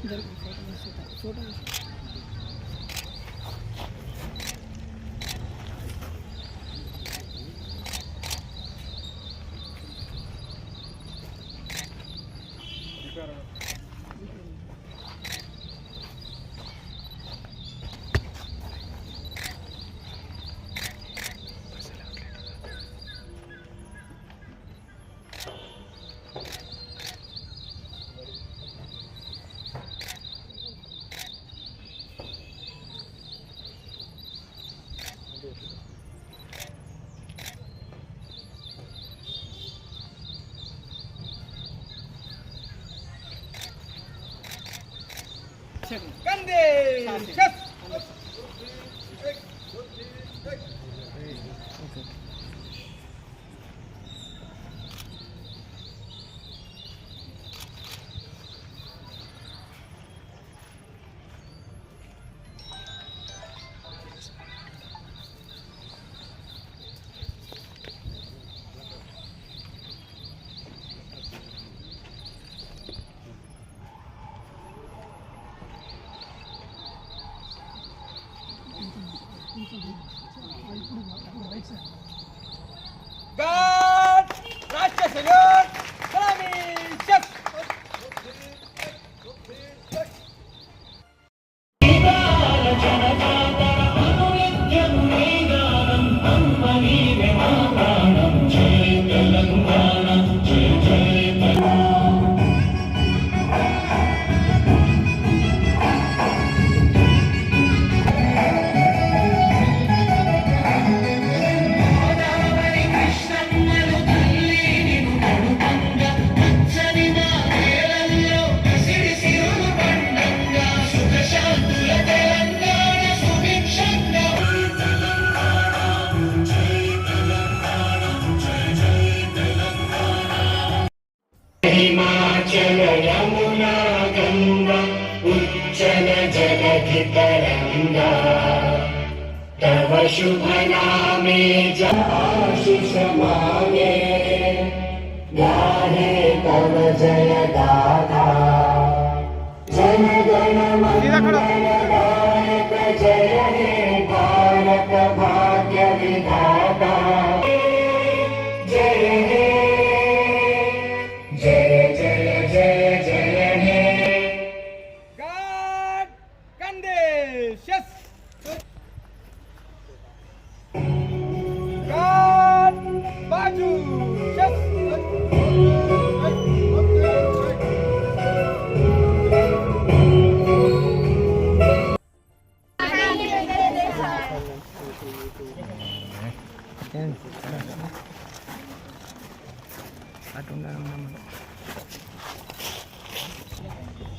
જરૂર photo photo कंदे. Señor. चल यमुना गङ्गा उज्जल तरंगा तव शुभ नाम जाशिषमाने गाहे तव जयदाता जनगणमङ्गलदायक जय हे भारत भाग्यविधाता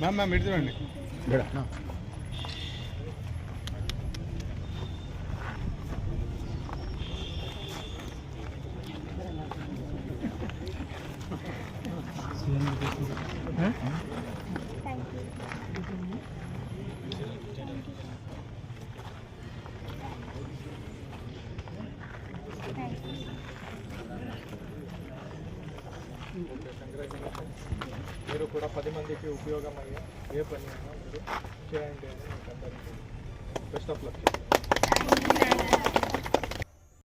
మ్యామ్ మ్యామ్ ఇటు చూడండి మీరు కూడా పది మందికి ఉపయోగం అయ్యే ఏ పని అయినా మీరు చేయండి అని మీకు అందరికీ బెస్ట్ ఆఫ్ లక్